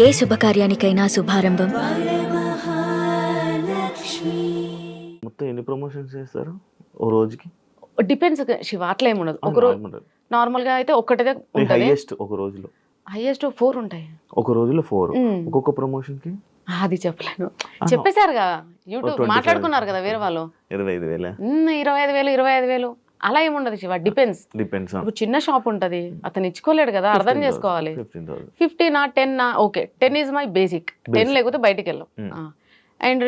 ఏ శుభకార్యానికైనా శుభారంభం. మొత్తం ఎన్ని ప్రమోషన్స్ చేస్తారు ఓ రోజుకి? డిపెండ్స్ శివ అట్లా ఏమి ఉండదు. ఒక రోజు నార్మల్గా అయితే ఉంటుంది. హైయెస్ట్ ఒక రోజులో. హైయెస్ట్ ఫోర్ ఉంటాయి. ఒక రోజులో ఫోర్. ఒక్కొక్క ప్రమోషన్కి అది చెప్పలేను. చెప్పేశారుగా యూట్యూబ్ 25 మాట్లాడుకున్నారు కదా వేరే వాళ్ళు. ఇరవై ఐదు వేల? "ఉమ్, ఇరవై ఐదు వేలు ఇరవై ఐదు వేలు. అలా ఏముండదు శివ డిపెండ్స్ డిపెండ్స్ ఇప్పుడు చిన్న షాప్ ఉంటది అతను ఇచ్చుకోలేడు కదా అర్థం చేసుకోవాలి. Fifteen టెన్నా okay ten is my basic ten. లేకపోతే బయటికి వెళ్ళాం. అండ్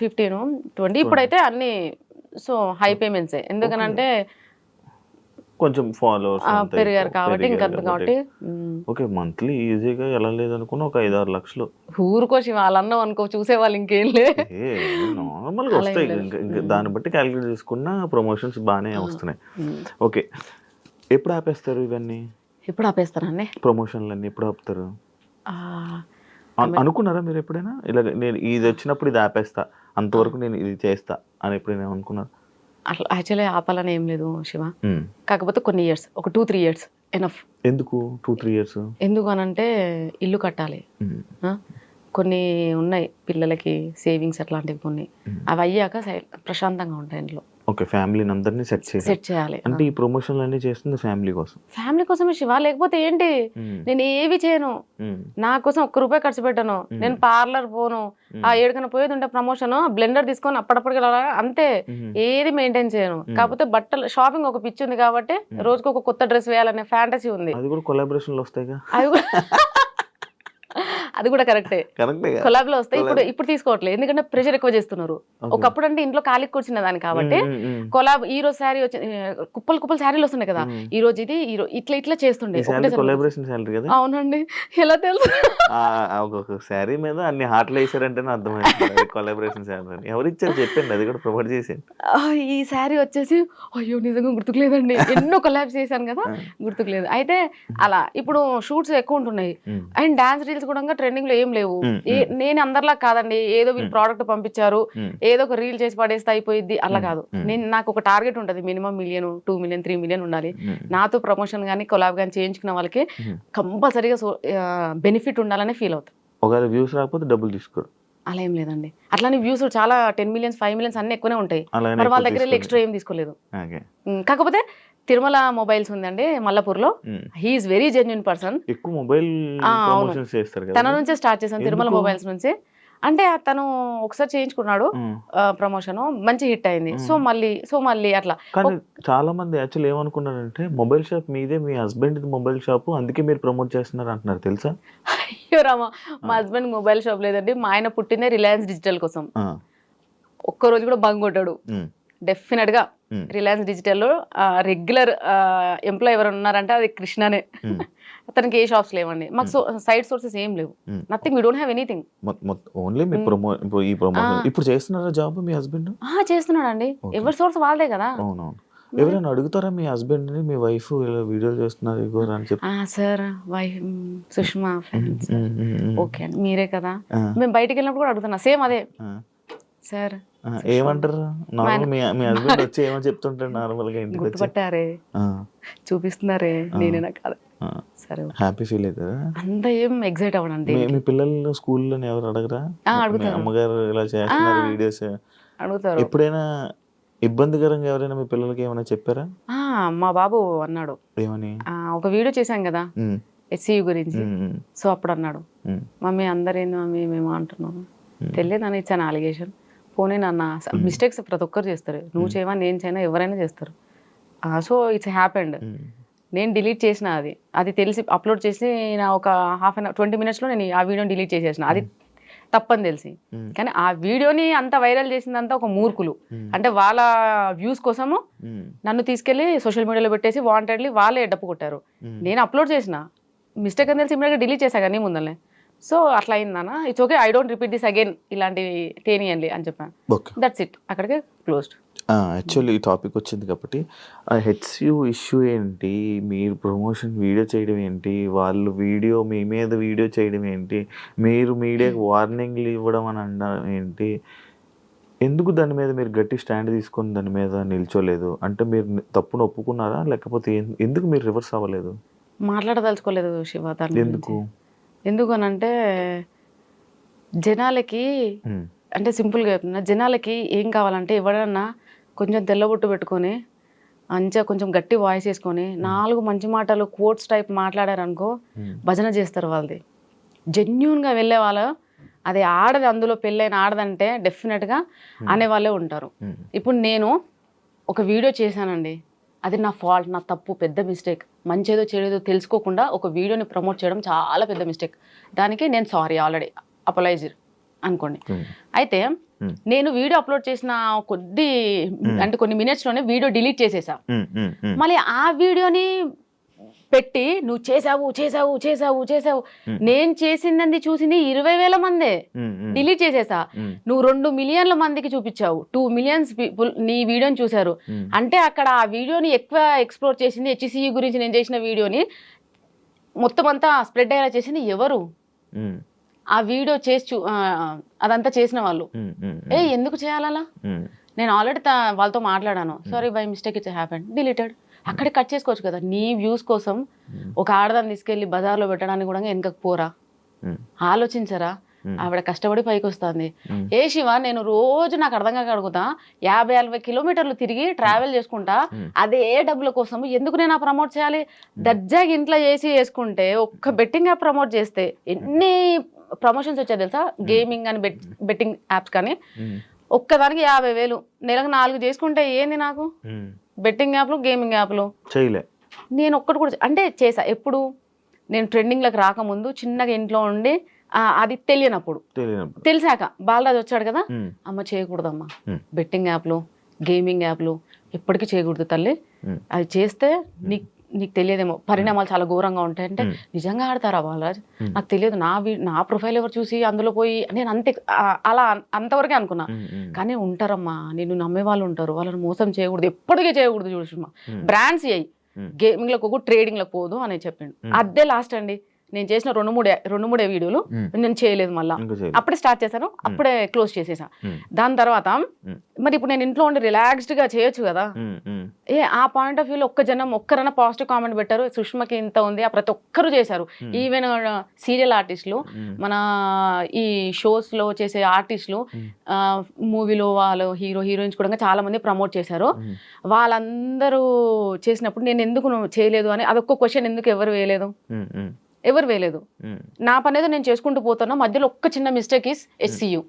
ఫిఫ్టీన్ ట్వంటీ ఇప్పుడైతే అన్ని సో హై పేమెంట్స్ ఎందుకనంటే కొంచెం ఫాలోవర్స్ పెరిగారు కాబట్టి ఇంకా కాబట్టి. ఓకే మంత్లీ ఈజీగా ఎలా లేదనుకున్నా ఒక ఐదు ఆరు లక్షలు ఊరుకో శివ వాళ్ళన్నావు అనుకో చూసే వాళ్ళు ఇంకేం వస్తాయి. లేదు. ఇంకా ఇంకా మ్మ్. దాన్ని బట్టి క్యాలిక్యులేట్ చేసుకున్న ప్రమోషన్స్ బాగానే. వస్తున్నాయి. ఓకే ఎప్పుడు ఆపేస్తారు ఇవన్నీ? ఎప్పుడు ఆపేస్తానండి ప్రమోషన్లు అన్ని ఎప్పుడు ఆపుతారు? అనుకున్నారా మీరు ఎప్పుడైనా? ఇలా నేను ఇది వచ్చినప్పుడు ఇది ఆపేస్తా అంతవరకు నేను ఇది చేస్తా అని ఎప్పుడైనా అనుకున్నారు? అట్లా యాక్చువల్లీ ఆపాలని ఏం లేదు శివ. కాకపోతే కొన్ని ఇయర్స్ ఒక టూ త్రీ ఇయర్స్ ఎనఫ్ ఎందుకు? టూ త్రీ ఇయర్స్ ఎందుకు అనంటే ఇల్లు కట్టాలి. ఆ? కొన్ని ఉన్నాయి పిల్లలకి సేవింగ్స్ అట్లాంటివి కొన్ని. అవి అయ్యాక ప్రశాంతంగా ఉంటాయి ఇంట్లో. ఓకే ఫ్యామిలీని అందరినీ సెట్ చేసి సెట్ చేయాలి అంటే ఈ ప్రమోషన్లు అన్ని చేస్తుంది ఫ్యామిలీ కోసం. ఫ్యామిలీ కోసమే శివ లేకపోతే ఏంటి. నేను ఏవి చేయను. నా కోసం ఒక్క రూపాయి ఖర్చు పెట్టను. నేను పార్లర్ పోను. ఆ ఏడుకన్నా పోయేది ఉంటే ప్రమోషన్ బ్లెండర్ తీసుకొని అప్పటిప్పటికి అలా అంతే. ఏది మెయింటైన్ చేయను. కాకపోతే బట్టలు షాపింగ్ ఒక పిచ్చి ఉంది కాబట్టి రోజుకి ఒక కొత్త డ్రెస్ వేయాలనే ఫ్యాంటసీ ఉంది. అది కూడా కొలాబరేషన్లు వస్తాయిగా. అది కూడా అది కూడా కరెక్టే. కొలాబ్లో వస్తాయి ఇప్పుడు ఇప్పుడు తీసుకోవట్లేదు. ఎందుకంటే ప్రెషర్ ఎక్కువ చేస్తున్నారు. ఒకప్పుడు అంటే ఇంట్లో ఖాళీ కూర్చున్న దాన్ని కాబట్టి కొలాబ్ ఈ రోజు శారీ వచ్చి కుప్పలు కుప్పలు శారీలు వస్తున్నాయి కదా. ఈ రోజు ఇది ఈ రో- ఇట్లా ఇట్లా చేస్తుండే. అవునండి. ఎలా తెలుసు? ఒక్కొక్క శారీ మీద అన్ని హార్ట్లు వేసారంటేనే అర్థమైంది. కొలాబరేషన్ ఎవరు ఇచ్చారు చెప్పండి అది కూడా ప్రొవైడ్ ఆ, ఈ శారీ వచ్చేసి అయ్యో నిజంగా గుర్తుకులేదండి. ఎన్నో కొలాబ్స్ చేశాను కదా. గుర్తుకులేదు. అయితే అలా ఇప్పుడు షూట్స్ ఎక్కువ ఉంటున్నాయి. అండ్ డాన్స్ రీల్స్ కూడా ట్రెండింగ్లో ఏం లేవు నేను అందరిలా కాదండి. ఏదో వీళ్ళు ప్రోడక్ట్ పంపించారు. ఏదో ఒక రీల్ చేసి పడేస్తే అయిపోయింది అలా కాదు. నేను నాకు ఒక టార్గెట్ ఉంటుంది. Minimum million two million three million ఉండాలి. నాతో ప్రమోషన్ కానీ కొలాబ్ కానీ చేయించుకున్న వాళ్ళకి. కంపల్సరీగా బెనిఫిట్ ఉండాలని ఫీల్ ఒకవేళ వ్యూస్ రాకపోతే డబ్బులు తీసుకోరు. అలా ఏం లేదండి. అట్లానే వ్యూస్ చాలా టెన్ మిలియన్స్ ఫైవ్ మిలియన్స్ అన్ని ఎక్కువనే ఉంటాయి. వాళ్ళ దగ్గర. ఎక్స్ట్రా ఏం తీసుకోలేదు. కాకపోతే తిరుమల మొబైల్స్ ఉందండి మల్లపూర్లో. He is very genuine person ఎక్కువ మొబైల్ తన నుంచే స్టార్ట్ చేశాను తిరుమల? మొబైల్స్ నుంచి. అంటే తను ఒకసారి చేయించుకున్నాడు. ప్రమోషన్. మంచి హిట్ అయింది. సో మళ్ళీ సో మళ్ళీ అట్లా. చాలా మంది యాక్చువల్ ఏమనుకున్నారంటే మొబైల్ షాప్ మీదే మీ హస్బెండ్ మొబైల్ షాప్ అందుకే మీరు ప్రమోట్ చేస్తున్నారు అంటున్నారు. తెలుసా? అయ్యో రామా మా హస్బెండ్ మొబైల్ షాప్ లేదండి. మా ఆయన పుట్టిందే రిలయన్స్ డిజిటల్ కోసం. ఒక్క రోజు కూడా బంగ్ కొట్టాడు. డెఫినెట్గా. రిలయన్స్ డిజిటల్లో రెగ్యులర్ ఎంప్లాయ్ ఎవరు ఉన్నారంటే అది కృష్ణనే. మ్మ్. అతనికి ఏ షాప్స్ లేవండి. మాకు సైడ్ సోర్సెస్ ఏం లేవు. Nothing we don't have anything only me promo ఇప్పుడు ఈ ప్రమోషన్ ఆ. ఇప్పుడు చేస్తున్నారా జాబ్ మీ హస్బెండ్ చేస్తున్నాడండి. Okay. ఎవరి సోర్స్ వాళ్ళదే కదా. అవునవును. ఎవరైనా అడుగుతారా మీ హస్బెండ్ని మీ వైఫ్ ఇలా వీడియోలు చేస్తున్నారు ఇగో అని చెప్పి? ఆ sir wife Sushma friends. Okay అండి. మీరే కదా. ఆ, మేము బయటికి వెళ్ళినప్పుడు కూడా అడుగుతున్నా. సేమ్ అదే. ఆ, సార్ ఆ, ఏమంటారు? నార్మల్ మీ మీ హస్బెండ్ వచ్చి ఏమని చెప్తుంటారు నార్మల్గా ఇంటికి వచ్చి చూపిస్తున్నారే? నేనేనా కాదు. సరే హ్యాపీ ఫీల్ అవుతారా అంత ఏం ఎగ్జైట్ అవ్వడండి మీ పిల్లలు స్కూల్లో ఎవరు అడగరా. అమ్మగారు ఇలా చేస్తున్నారు. వీడియోస్ అడుగుతారు. ఎప్పుడైనా ఇబ్బందికరంగా ఎవరైనా మీ పిల్లలకి ఏమైనా చెప్పారా? మా బాబు అన్నాడు. ఏమని? ఒక వీడియో చేశాం కదా? ఉమ్, ఎస్సీయూ గురించి. సో అప్పుడు అన్నాడు. మమ్మీ అందరేంది మమ్మీ మేము అంటున్నాము. Hmm. తెలియదని ఇచ్చాను అలిగేషన్ పోనీ నాన్న మిస్టేక్స్ ప్రతి ఒక్కరు చేస్తారు. నువ్వు చేయవా నేను చేయనా ఎవరైనా చేస్తారు. సో ఇట్స్ హ్యాపెండ్ నేను డిలీట్ చేసిన అది. అది తెలిసి అప్లోడ్ చేసి నా ఒక హాఫ్ అన్ అవర్ ట్వంటీ మినిట్స్లో నేను ఆ వీడియోని డిలీట్ చేసేసిన. అది తప్పని తెలిసి. కానీ ఆ వీడియోని అంత వైరల్ చేసిందంతా ఒక మూర్ఖులు. అంటే వాళ్ళ వ్యూస్ కోసము నన్ను తీసుకెళ్ళి సోషల్ మీడియాలో పెట్టేసి వాంటెడ్లీ వాళ్ళే డప్పు కొట్టారు. నేను అప్లోడ్ చేసిన. మిస్టేక్ అని తెలిసి ఇమీడియట్గా డిలీట్ చేశా కానీ ముందరనే. సో అట్లా అయిందన్న it's okay I don't repeat this again ఇలాంటివి తేనియండి అని చెప్పాను. దట్స్ ఇట్ అక్కడికే క్లోజ్డ్ యాక్చువల్లీ ఈ టాపిక్ వచ్చింది కాబట్టి ఆ హెచ్సియు ఇష్యూ ఏంటి? మీరు ప్రమోషన్ వీడియో చేయడం ఏంటి? వాళ్ళు వీడియో మీ మీద వీడియో చేయడం ఏంటి? మీరు మీడియాకి వార్నింగ్లు ఇవ్వడం అని అనడం ఏంటి? ఎందుకు దాని మీద మీరు గట్టి స్టాండ్ తీసుకొని దాని మీద నిల్చోలేదు? అంటే మీరు తప్పును ఒప్పుకున్నారా? లేకపోతే ఎందుకు మీరు రివర్స్ అవ్వలేదు? మాట్లాడదలుచుకోలేదు శివ ఎందుకు? ఎందుకనంటే జనాలకి అంటే సింపుల్గా చెప్తున్నా జనాలకి ఏం కావాలంటే ఎవడన్నా కొంచెం తెల్లబొట్టు పెట్టుకొని మంచిగా కొంచెం గట్టి వాయిస్ వేసుకొని నాలుగు మంచి మాటలు కోట్స్ టైప్ మాట్లాడారనుకో భజన చేస్తారు వాళ్ళది. జెన్యున్గా వెళ్ళే వాళ్ళు అది ఆడది అందులో పెళ్ళైన ఆడదంటే డెఫినెట్గా అనేవాళ్ళే ఉంటారు. ఇప్పుడు నేను ఒక వీడియో చేశానండి. అది నా ఫాల్ట్ నా తప్పు పెద్ద మిస్టేక్ మంచేదో చెడేదో తెలుసుకోకుండా ఒక వీడియోని ప్రమోట్ చేయడం చాలా పెద్ద మిస్టేక్ దానికి నేను సారీ ఆల్రెడీ అపలైజ్ అనుకోండి. ఉమ్, అయితే Hmm. నేను వీడియో అప్లోడ్ చేసిన కొద్ది అంటే కొన్ని మినిట్స్లోనే వీడియో డిలీట్ చేసేసా. మళ్ళీ ఆ వీడియోని పెట్టి నువ్వు చేసావు చేసావు చేసావు చేసావు. నేను చేసింది చూసింది ఇరవై వేల మందే. డిలీట్ చేసేసా. నువ్వు రెండు మిలియన్ల మందికి చూపించావు. టూ మిలియన్స్ పీపుల్ నీ వీడియోని చూశారు. అంటే అక్కడ ఆ వీడియోని ఎక్కువ ఎక్స్ప్లోర్ చేసింది హెచ్సిఈ గురించి నేను చేసిన వీడియోని మొత్తం అంతా స్ప్రెడ్ అయ్యేలా చేసింది ఎవరు? ఆ వీడియో చేసి చూ అదంతా చేసిన వాళ్ళు. ఏ ఎందుకు చేయాలలా? నేను ఆల్రెడీ వాళ్ళతో మాట్లాడాను. Sorry by mistake it's happen deleted అక్కడే కట్ చేసుకోవచ్చు కదా. నీ వ్యూస్ కోసం ఒక ఆడదాన్ని తీసుకెళ్ళి బజార్లో పెట్టడానికి కూడా వెనకకు పోరా ఆలోచించరా. ఆవిడ కష్టపడి పైకి వస్తుంది. ఏ శివ నేను రోజు నాకు అర్థం కాక అడుగుతా. యాభై నలభై కిలోమీటర్లు తిరిగి ట్రావెల్ చేసుకుంటా. అదే డబ్బుల కోసం ఎందుకు నేను ఆ ప్రమోట్ చేయాలి? దర్జాగా ఇంట్లో చేసి చేసుకుంటే ఒక్క బెట్టింగ్ యాప్ ప్రమోట్ చేస్తే ఎన్ని ప్రమోషన్స్ వచ్చాయి తెలుసా? గేమింగ్ అని బెట్ బెట్టింగ్ యాప్స్ కానీ. ఒక్కదానికి యాభై వేలు నెలకు నాలుగు చేసుకుంటే ఏంది నాకు. బెట్టింగ్ యాప్లు గేమింగ్ యాప్లు. చేయలే. నేను ఒక్కటి కూడా అంటే చేసా ఎప్పుడు? నేను ట్రెండింగ్లకు రాకముందు చిన్నగా ఇంట్లో ఉండి అది తెలియనప్పుడు. తెలిసాక బాలరాజు వచ్చాడు కదా? అమ్మ చేయకూడదమ్మా. బెట్టింగ్ యాప్లు గేమింగ్ యాప్లు ఎప్పటికీ చేయకూడదు తల్లి. అవి చేస్తే నీకు నీకు తెలియదేమో. పరిణామాలు చాలా ఘోరంగా ఉంటాయి. అంటే. నిజంగా ఆడతారా బాలరాజ్. నాకు తెలియదు. నా నా ప్రొఫైల్ ఎవరు చూసి అందులో పోయి నేను అంతే అలా అంతవరకే అనుకున్నా. కానీ ఉంటారమ్మా. నిన్ను నమ్మే వాళ్ళు ఉంటారు. వాళ్ళని మోసం చేయకూడదు. ఎప్పటికీ చేయకూడదు చూడు సుమా Hmm. బ్రాండ్స్ అయ్యి. గేమింగ్లకు ట్రేడింగ్లకు పోదు అని చెప్పిండు. అదే లాస్ట్ అండి. నేను చేసిన రెండు మూడే రెండు మూడే వీడియోలు నేను చేయలేదు మళ్ళా. అప్పుడే స్టార్ట్ చేశాను అప్పుడే క్లోజ్ చేసేసా. దాని తర్వాత. మరి ఇప్పుడు నేను ఇంట్లో ఉండి రిలాక్స్డ్గా చేయొచ్చు కదా. ఏ ఆ పాయింట్ ఆఫ్ వ్యూలో ఒక్క జనం ఒక్కరైనా పాజిటివ్ కామెంట్ పెట్టారు. సుష్మకి ఇంత ఉంది ఆ ప్రతి ఒక్కరు చేశారు. ఈవెన్ సీరియల్ ఆర్టిస్టులు మన ఈ షోస్లో చేసే ఆర్టిస్టులు. మూవీలో వాళ్ళు హీరో హీరోయిన్స్ కూడా చాలా మంది ప్రమోట్ చేశారు. వాళ్ళందరూ చేసినప్పుడు నేను ఎందుకు చేయలేదు అని అదొక్క క్వశ్చన్ ఎందుకు ఎవరు వేయలేదు? ఎవరు వేయలేదు. నా పని ఏదో నేను చేసుకుంటూ పోతున్నా మధ్యలో ఒక్క చిన్న మిస్టేక్ ఇస్ ఎస్సీయూ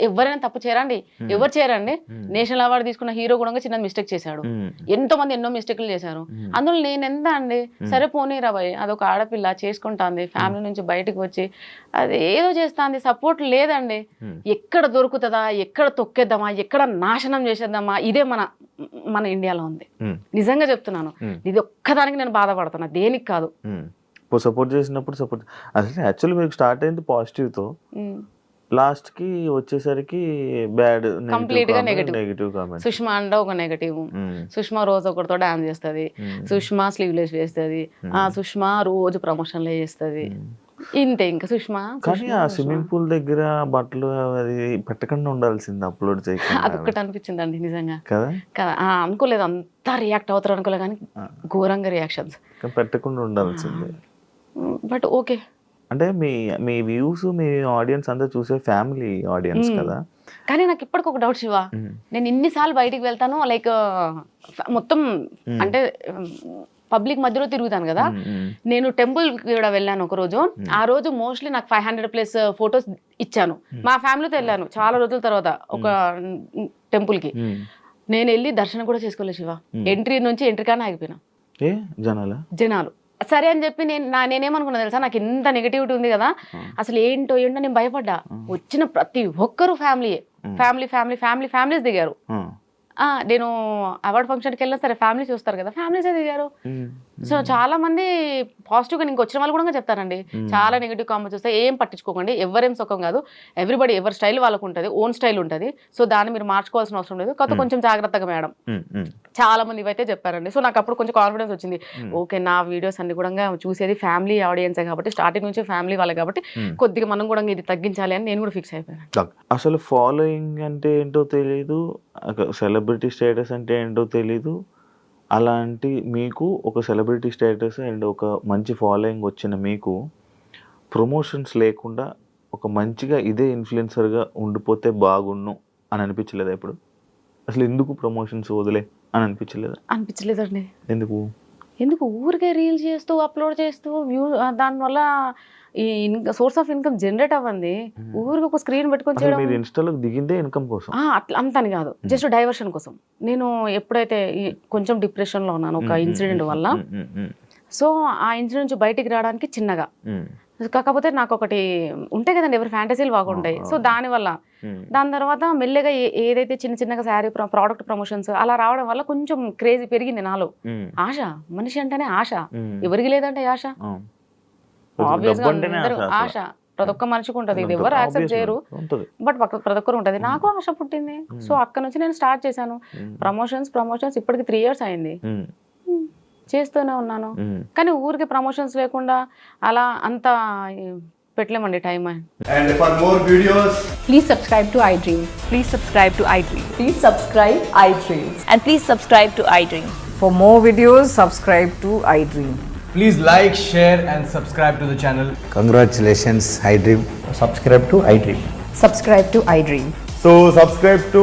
ఎవరైనా తప్పు చేయరండి. ఎవరు చేయరండి. నేషనల్ అవార్డు తీసుకున్న హీరో కూడా చిన్న మిస్టేక్ చేశాడు. ఎంతో మంది ఎన్నో మిస్టేక్లు చేశారు. అందులో నేను ఎంత అండి? సరే పోనీరా భయ్ అదొక ఆడపిల్ల చేసుకుంటాంది ఫ్యామిలీ నుంచి బయటకు వచ్చి అది ఏదో చేస్తాంది సపోర్ట్ లేదండి. ఎక్కడ దొరుకుతుందా ఎక్కడ తొక్కేద్దామా ఎక్కడ నాశనం చేసేద్దామా ఇదే మన మన ఇండియాలో ఉంది. నిజంగా చెప్తున్నాను. ఇది ఒక్కదానికి నేను బాధపడుతున్నా దేనికి కాదు. ఇప్పుడు సపోర్ట్ చేసినప్పుడు సపోర్ట్ అసలు యాక్చువల్లీ మీకు స్టార్ట్ అయింది పాజిటివ్తో ఉమ్. లాస్ట్కి వచ్చేసరికి బ్యాడ్ Complete గా. నెగిటివ్ కామెంట్ సుష్మా అంటే ఒక నెగటివ్ సుష్మా రోజు ఒకరితో డాన్స్ చేస్తుంది. సుష్మా స్లీవ్లెస్ వేస్తుంది ఆ సుష్మా రోజు ప్రమోషన్లే చేస్తుంది. ఇంతే ఇంకా సుష్మా కానీ ఆ. స్విమ్మింగ్ పూల్ దగ్గర బట్టలు అది పెట్టకుండా ఉండాల్సింది అప్లోడ్ చేయకుండా. అదొక్కటి అనిపించిందండి నిజంగా. కదా? కదా? ఆ, అనుకోలేదు. అంతా రియాక్ట్ అవుతారు అనుకోలేదు కానీ. ఘోరంగా రియాక్షన్స్ పెట్టకుండా ఉండాల్సింది. But okay. అంటే మీ మీ వ్యూస్ మీ ఆడియన్స్ అంతా చూసే ఫ్యామిలీ ఆడియన్స్. కదా? కానీ నాకు ఇప్పటికి ఒక డౌట్ శివ. నేను ఇన్నిసార్లు బయటికి వెళ్తాను లైక్ మొత్తం. అంటే పబ్లిక్ మధ్యలో తిరుగుతాను కదా. నేను టెంపుల్ కూడా వెళ్ళాను ఒక రోజు. ఆ రోజు మోస్ట్లీ నాకు ఫైవ్ హండ్రెడ్ ప్లస్ ఫొటోస్ ఇచ్చాను. మా ఫ్యామిలీతో వెళ్ళాను చాలా రోజుల తర్వాత ఒక టెంపుల్కి. నేను వెళ్ళి దర్శనం కూడా చేసుకోలేదు శివ. ఎంట్రీ నుంచి ఎంట్రీ కానీ ఆగిపోయినా. జనాలా? జనాలు. సరే అని చెప్పి నేను నా నేనేమనుకున్నా తెలుసా? నాకు ఇంత నెగిటివిటీ ఉంది కదా? అసలు ఏంటో ఏంటో నేను భయపడ్డా. వచ్చిన ప్రతి ఒక్కరు family family family family families దిగారు. ఆ, నేను అవార్డ్ ఫంక్షన్కి వెళ్ళినా సరే ఫ్యామిలీస్ చూస్తారు కదా ఫ్యామిలీసే దిగారు. సో చాలా మంది పాజిటివ్గా నీకు వచ్చిన వాళ్ళు కూడా చెప్తారండి. చాలా నెగిటివ్ కామెంట్స్ వస్తాయి ఏం పట్టించుకోకండి. ఎవరేం సుఖం కాదు. ఎవ్రీబడి ఎవరి స్టైల్ వాళ్ళకు ఉంటుంది. ఓన్ స్టైల్ ఉంటుంది. సో దాన్ని మీరు మార్చుకోవాల్సిన అవసరం లేదు. కాకపోతే కొంచెం జాగ్రత్తగా మేడం. చాలా మంది ఇవైతే చెప్పారండి. సో నాకు అప్పుడు కొంచెం కాన్ఫిడెన్స్ వచ్చింది. ఓకే నా వీడియోస్ అన్ని కూడా చూసేది ఫ్యామిలీ ఆడియన్సే కాబట్టి స్టార్టింగ్ నుంచి ఫ్యామిలీ వాళ్ళే కాబట్టి. కొద్దిగా మనం కూడా ఇది తగ్గించాలి అని నేను కూడా ఫిక్స్ అయిపోయాను. అసలు ఫాలోయింగ్ అంటే ఏంటో తెలియదు సెలబ్రిటీ స్టేటస్ అంటే ఏంటో తెలీదు. అలాంటి మీకు ఒక సెలబ్రిటీ స్టేటస్ అండ్ ఒక మంచి ఫాలోయింగ్ వచ్చిన మీకు ప్రమోషన్స్ లేకుండా ఒక మంచిగా ఇదే ఇన్ఫ్లుయెన్సర్గా ఉండిపోతే బాగుండు అని అనిపించలేదా ఇప్పుడు? అసలు ఎందుకు ప్రమోషన్స్ వదిలే అని అనిపించలేదా? అనిపించలేదండి. ఎందుకు? ఎందుకు ఊరికే రీల్స్ చేస్తూ అప్లోడ్ చేస్తూ వ్యూ దానివల్ల ఈ సోర్స్ ఆఫ్ ఇన్కమ్ జనరేట్ అవ్వండి ఊరికి ఒక స్క్రీన్ పెట్టుకొని చేయడం మీరు ఇన్స్టాలోకి దిగిందే ఇన్కమ్ కోసం. అట్లా అంతని కాదు. జస్ట్ డైవర్షన్ కోసం. నేను ఎప్పుడైతే కొంచెం డిప్రెషన్లో ఉన్నాను ఒక ఇన్సిడెంట్ వల్ల సో ఆ ఇన్సిడెంట్ నుంచి బయటికి రావడానికి చిన్నగా. కాకపోతే నాకు ఒకటి ఉంటాయి కదండి ఎవరి ఫ్యాంటసీలు బాగుంటాయి సో దానివల్ల దాని తర్వాత మెల్లగా ఏదైతే చిన్న చిన్నగా శారీ ప్రోడక్ట్ ప్రమోషన్స్ అలా రావడం వల్ల కొంచెం క్రేజీ పెరిగింది నాలో. ఆశ. మనిషి అంటేనే ఆశ. ఎవరికి లేదంటే ఆశ. ఆబ్వియస్గా అందరూ ఆశ. ప్రతి ఒక్క మనిషికి ఉంటుంది. ఇది. ఎవరు యాక్సెప్ట్ చేయరు. బట్ ప్రతి ఒక్కరు ఉంటుంది. నాకు ఆశ పుట్టింది. సో అక్కడ నుంచి నేను స్టార్ట్ చేశాను. ప్రమోషన్స్ ప్రమోషన్స్ ఇప్పటికి త్రీ ఇయర్స్ అయింది. చేస్తూనే ఉన్నాను. కానీ ఊరికి ప్రమోషన్స్ లేకుండా అలా అంత పెట్టలేమండి time. And videos please subscribe to iDream please subscribe to iDream please subscribe iDream and please subscribe to iDream for more videos subscribe to iDream please like share and subscribe to the channel congratulations iDream subscribe to iDream subscribe to iDream so subscribe to